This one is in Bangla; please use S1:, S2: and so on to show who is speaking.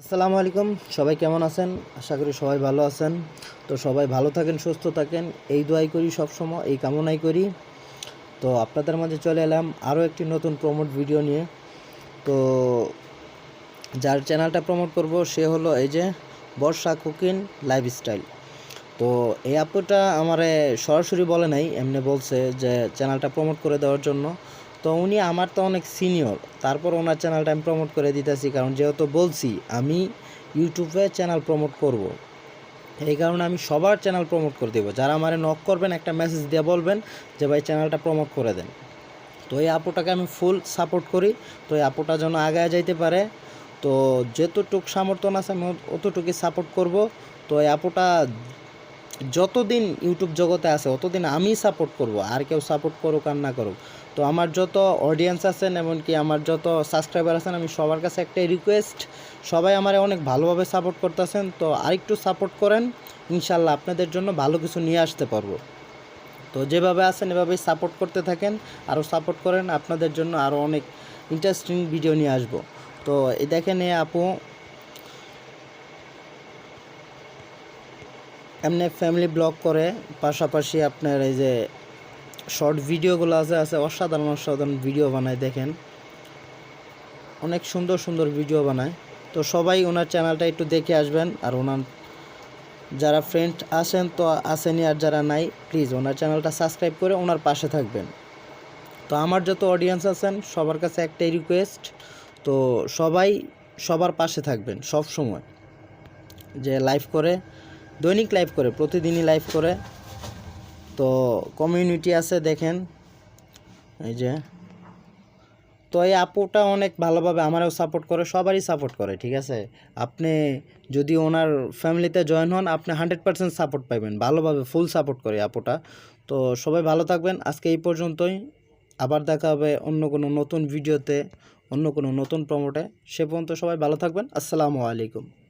S1: আসসালামু আলাইকুম। সবাই কেমন আছেন? আশা করি সবাই ভালো আছেন। তো সবাই ভালো থাকেন, সুস্থ থাকেন। এই দোয়াই করি সবসময়, এই কামনাই করি। তো আপনাদের মাঝে চলে এলাম আরও একটি নতুন প্রমোট ভিডিও নিয়ে। তো যার চ্যানেলটা প্রমোট করব, সে হলো এই যে বর্ষা কুকিং লাইফস্টাইল তো এই আপুটা আমারে সরাসরি বলে নাই, এমনি বলছে যে চ্যানেলটা প্রমোট করে দেওয়ার জন্য। তো উনি আমার তো অনেক সিনিয়র তারপর ওনার চ্যানেলটা আমি প্রমোট করে দিতেছি, কারণ যেহেতু বলছি, আমি ইউটিউবে চ্যানেল প্রমোট করব। এই কারণে আমি সবার চ্যানেল প্রমোট করে দেবো। যারা আমার নক করবেন, একটা মেসেজ দিয়ে বলবেন যে, ভাই চ্যানেলটা প্রমোট করে দেন। তো এই আপুটাকে আমি ফুল সাপোর্ট করি। তো এই আপুটা যেন আগায় যাইতে পারে। তো যেতটুক সামর্থ্য আছে, আমি অতটুকুই সাপোর্ট করব। তো এই আপুটা যতদিন ইউটিউব জগতে আছে, অতদিন আমি সাপোর্ট করব, আর কেউ সাপোর্ট করুক আর না করুক। তো আমার যত অডিয়েন্স আছেন, এমনকি আমার যত সাবস্ক্রাইবার আছেন, আমি সবার কাছে একটাই রিকোয়েস্ট সবাই আমার অনেক ভালোভাবে সাপোর্ট করতেছেন। তো আরেকটু সাপোর্ট করেন, ইনশাল্লাহ আপনাদের জন্য ভালো কিছু নিয়ে আসতে পারব। তো যেভাবে আছেন, এভাবেই সাপোর্ট করতে থাকেন, আরও সাপোর্ট করেন, আপনাদের জন্য আরও অনেক ইন্টারেস্টিং ভিডিও নিয়ে আসব। তো দেখেন এ আপু এমনি ফ্যামিলি ব্লগ করে, পাশাপাশি আপনার এই যে শর্ট ভিডিওগুলো আছে আছে অসাধারণ অসাধারণ ভিডিও বানায়, দেখেন। অনেক সুন্দর সুন্দর ভিডিও বানায়। তো সবাই ওনার চ্যানেলটা একটু দেখে আসবেন, আর ওনার যারা ফ্রেন্ড আসেন তো আসেনি আর যারা নাই প্লিজ ওনার চ্যানেলটা সাবস্ক্রাইব করে ওনার পাশে থাকবেন। তো আমার যত অডিয়েন্স আছেন, সবার কাছে একটাই রিকোয়েস্ট তো সবাই সবার পাশে থাকবেন সব সময় যে লাইভ করে দৈনিক লাইভ করে, প্রতিদিনই লাইভ করে। তো কমিউনিটি আছে, দেখেন। এই যে। তো এই আপুটা অনেক ভালোভাবে আমারও সাপোর্ট করে, সবারই সাপোর্ট করে, ঠিক আছে? আপনি যদি ওনার ফ্যামিলিতে জয়েন হন, আপনি হান্ড্রেড পার্সেন্ট সাপোর্ট পাবেন ভালোভাবে ফুল সাপোর্ট করে আপুটা। তো সবাই ভালো থাকবেন, আজকে এই পর্যন্তই। আবার দেখা হবে অন্য কোনো নতুন ভিডিওতে অন্য কোনো নতুন প্রমোটে সে পর্যন্ত সবাই ভালো থাকবেন, আসসালামু আলাইকুম।